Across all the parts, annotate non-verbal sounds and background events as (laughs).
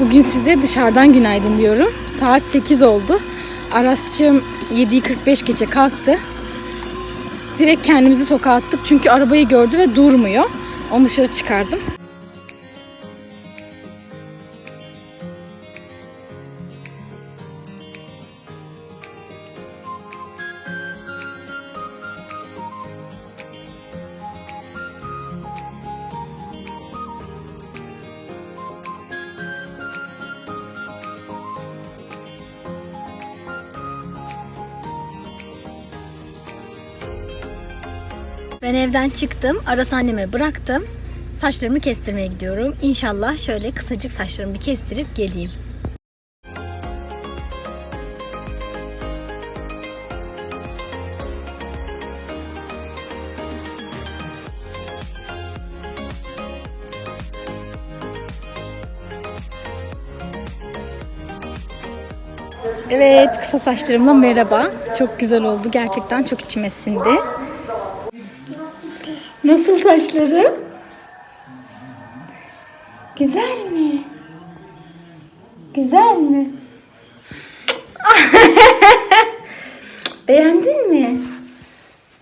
Bugün size dışarıdan günaydın diyorum. Saat 8 oldu. Arasçığım 7'yi 45 geçe kalktı. Direkt kendimizi sokağa attık çünkü arabayı gördü ve durmuyor. Onu dışarı çıkardım. Ben evden çıktım. Aras anneme bıraktım. Saçlarımı kestirmeye gidiyorum. İnşallah şöyle kısacık saçlarımı bir kestirip geleyim. Evet, kısa saçlarımla merhaba. Çok güzel oldu. Gerçekten çok içime sindi. Nasıl saçlarım? Güzel mi? Güzel mi? (laughs) Beğendin mi?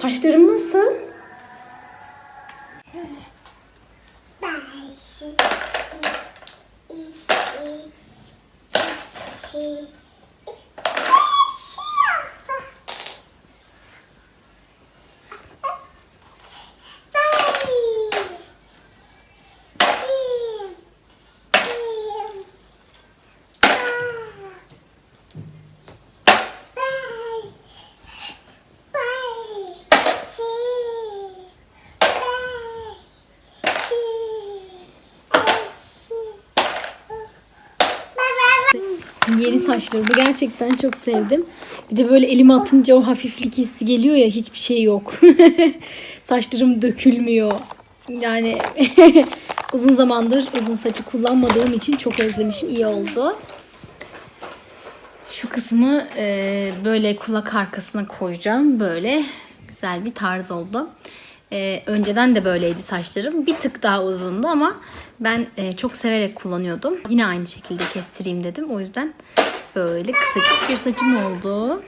Saçlarım nasıl? Yeni saçlarımı gerçekten çok sevdim. Bir de böyle elime atınca o hafiflik hissi geliyor ya hiçbir şey yok. (laughs) Saçlarım dökülmüyor. Yani (laughs) uzun zamandır uzun saçı kullanmadığım için çok özlemişim. İyi oldu. Şu kısmı e, böyle kulak arkasına koyacağım. Böyle güzel bir tarz oldu. E, önceden de böyleydi saçlarım. Bir tık daha uzundu ama ben e, çok severek kullanıyordum. Yine aynı şekilde kestireyim dedim. O yüzden böyle kısacık bir saçım oldu.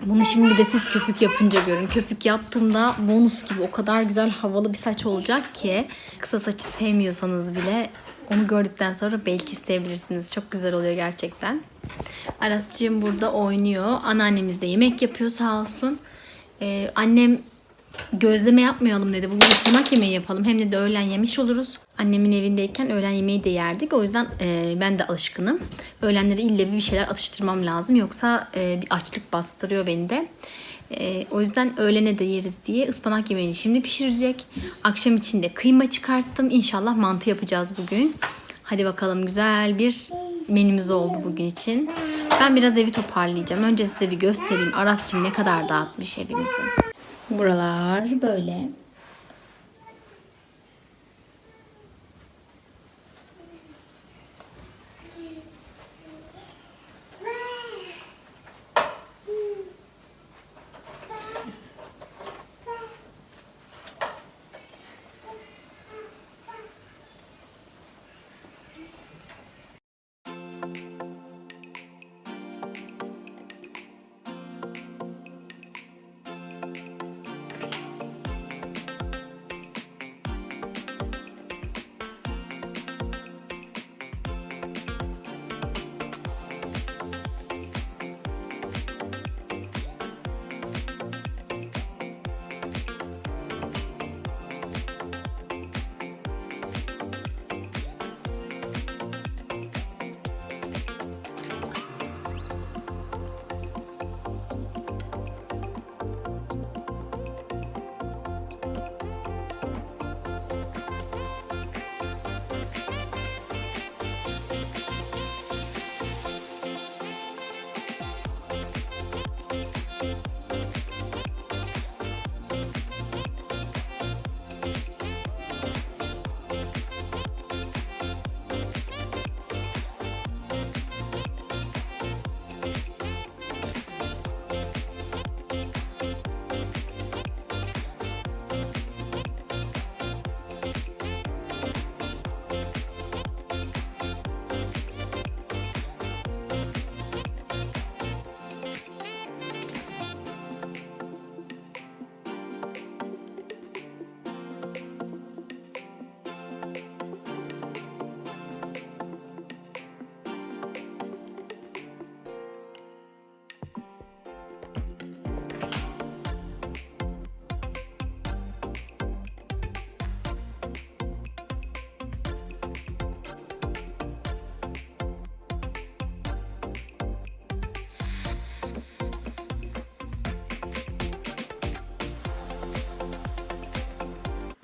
Bunu şimdi de siz köpük yapınca görün. Köpük yaptığımda bonus gibi o kadar güzel havalı bir saç olacak ki kısa saçı sevmiyorsanız bile onu gördükten sonra belki isteyebilirsiniz. Çok güzel oluyor gerçekten. Arasçığım burada oynuyor. Anneannemiz de yemek yapıyor sağ olsun. Ee, annem gözleme yapmayalım dedi. Bugün ıspanak yemeği yapalım. Hem de öğlen yemiş oluruz. Annemin evindeyken öğlen yemeği de yerdik. O yüzden e, ben de alışkınım. Öğlenleri ille bir şeyler atıştırmam lazım. Yoksa e, bir açlık bastırıyor beni de. E, o yüzden öğlene de yeriz diye ıspanak yemeğini şimdi pişirecek. Akşam için de kıyma çıkarttım. İnşallah mantı yapacağız bugün. Hadi bakalım güzel bir menümüz oldu bugün için. Ben biraz evi toparlayacağım. Önce size bir göstereyim. Aras'cığım ne kadar dağıtmış evimizi. Buralar böyle.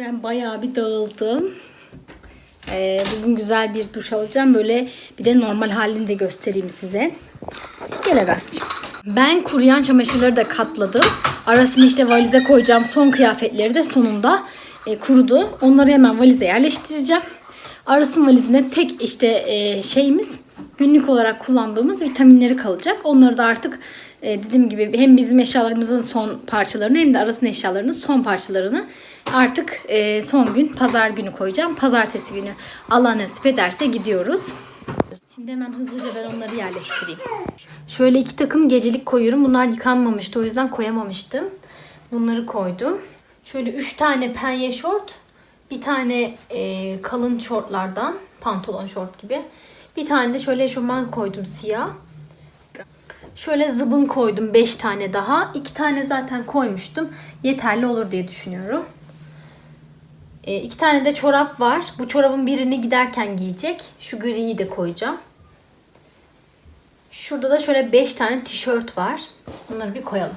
Ben bayağı bir dağıldım. Ee, bugün güzel bir duş alacağım. Böyle bir de normal halini de göstereyim size. Gel Aras'cığım. Ben kuruyan çamaşırları da katladım. Arasını işte valize koyacağım. Son kıyafetleri de sonunda e, kurudu. Onları hemen valize yerleştireceğim. Aras'ın valizine tek işte e, şeyimiz günlük olarak kullandığımız vitaminleri kalacak. Onları da artık e, dediğim gibi hem bizim eşyalarımızın son parçalarını hem de Aras'ın eşyalarının son parçalarını artık e, son gün pazar günü koyacağım. Pazartesi günü Allah nasip ederse gidiyoruz. Şimdi hemen hızlıca ben onları yerleştireyim. Şöyle iki takım gecelik koyuyorum. Bunlar yıkanmamıştı o yüzden koyamamıştım. Bunları koydum. Şöyle üç tane penye şort. Bir tane e, kalın şortlardan. Pantolon şort gibi. Bir tane de şöyle eşofman koydum siyah. Şöyle zıbın koydum 5 tane daha. 2 tane zaten koymuştum. Yeterli olur diye düşünüyorum. E, iki tane de çorap var. Bu çorabın birini giderken giyecek. Şu griyi de koyacağım. Şurada da şöyle 5 tane tişört var. Bunları bir koyalım.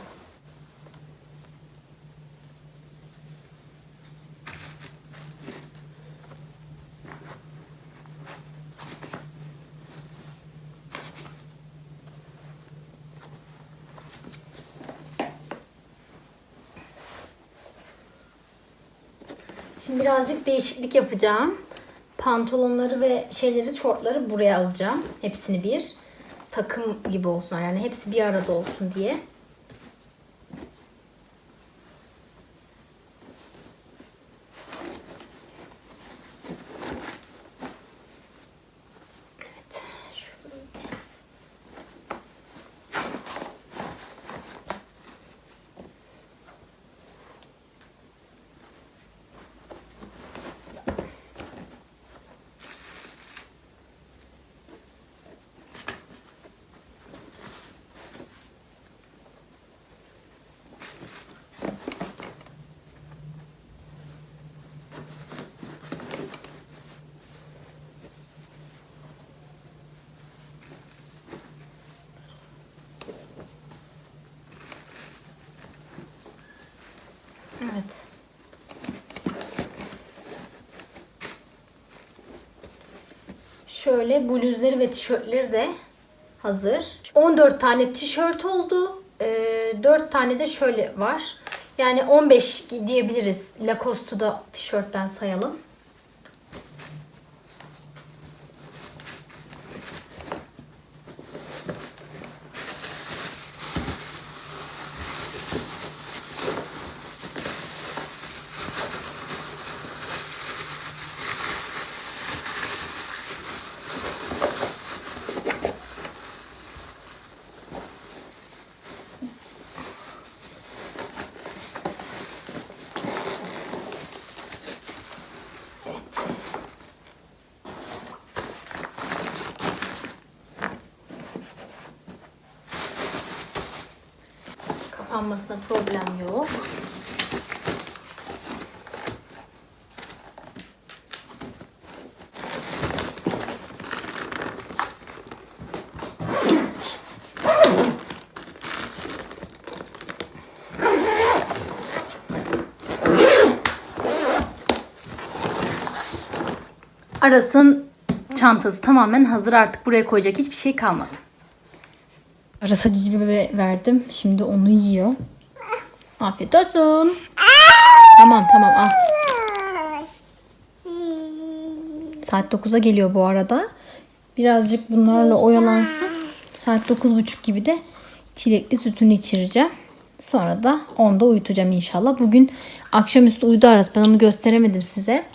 Şimdi birazcık değişiklik yapacağım. Pantolonları ve şeyleri, şortları buraya alacağım. Hepsini bir. Takım gibi olsun yani hepsi bir arada olsun diye. Evet. şöyle. Evet. Şöyle bluzları ve tişörtleri de hazır. 14 tane tişört oldu. Ee, 4 tane de şöyle var. Yani 15 diyebiliriz. Lacoste'u da tişörtten sayalım. Kapanmasına problem yok. Aras'ın çantası tamamen hazır artık buraya koyacak hiçbir şey kalmadı. Aras'a bebe verdim. Şimdi onu yiyor. Afiyet olsun. Tamam tamam al. Saat 9'a geliyor bu arada. Birazcık bunlarla oyalansın. Saat 9.30 gibi de çilekli sütünü içireceğim. Sonra da 10'da uyutacağım inşallah. Bugün akşamüstü uyudu Aras. Ben onu gösteremedim size.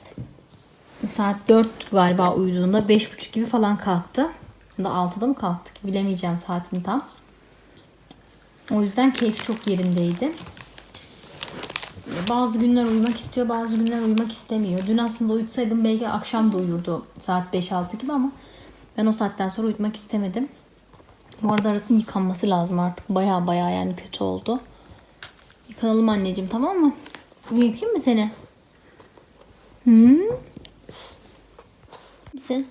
Saat 4 galiba uyuduğunda 5.30 gibi falan kalktı. Ya da 6'da mı kalktı ki bilemeyeceğim saatini tam. O yüzden keyfi çok yerindeydi. Bazı günler uyumak istiyor, bazı günler uyumak istemiyor. Dün aslında uyutsaydım belki akşam da uyurdu saat 5-6 gibi ama ben o saatten sonra uyutmak istemedim. Bu arada arasının yıkanması lazım artık. Baya baya yani kötü oldu. Yıkanalım anneciğim tamam mı? Yıkayayım mı seni? Hı? Sen?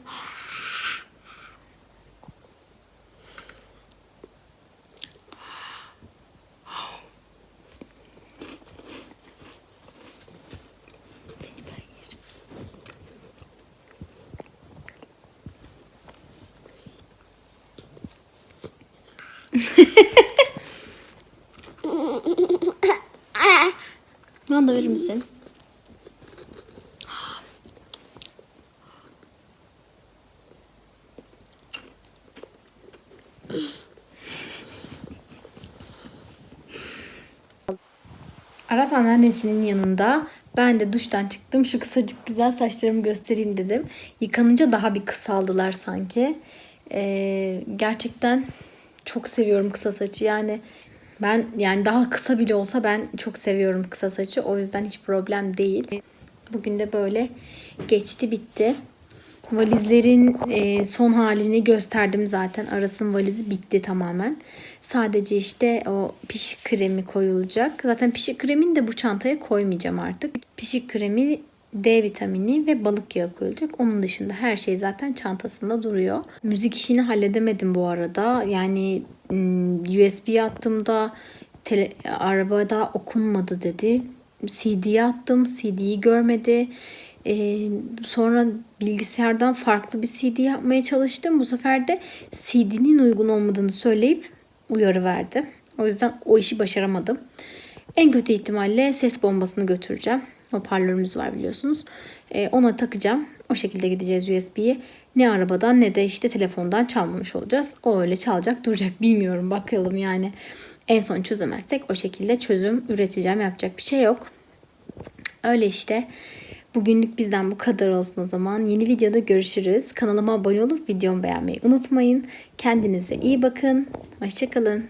Da verir misin? Aras anneannesinin yanında ben de duştan çıktım. Şu kısacık güzel saçlarımı göstereyim dedim. Yıkanınca daha bir kısaldılar sanki. Ee, gerçekten çok seviyorum kısa saçı. Yani ben yani daha kısa bile olsa ben çok seviyorum kısa saçı. O yüzden hiç problem değil. Bugün de böyle geçti bitti. Valizlerin e, son halini gösterdim zaten. Aras'ın valizi bitti tamamen. Sadece işte o pişik kremi koyulacak. Zaten pişik kremini de bu çantaya koymayacağım artık. Pişik kremi D vitamini ve balık yağı koyulacak. Onun dışında her şey zaten çantasında duruyor. Müzik işini halledemedim bu arada. Yani USB attığımda tele, arabada okunmadı dedi. CD'ye attım. CD'yi görmedi. Ee, sonra bilgisayardan farklı bir CD yapmaya çalıştım. Bu sefer de CD'nin uygun olmadığını söyleyip uyarı verdi. O yüzden o işi başaramadım. En kötü ihtimalle ses bombasını götüreceğim. Hoparlörümüz var biliyorsunuz. Ee, ona takacağım. O şekilde gideceğiz USB'ye. Ne arabadan ne de işte telefondan çalmamış olacağız. O öyle çalacak duracak bilmiyorum bakalım yani. En son çözemezsek o şekilde çözüm üreteceğim. Yapacak bir şey yok. Öyle işte. Bugünlük bizden bu kadar olsun o zaman. Yeni videoda görüşürüz. Kanalıma abone olup videomu beğenmeyi unutmayın. Kendinize iyi bakın. Hoşçakalın.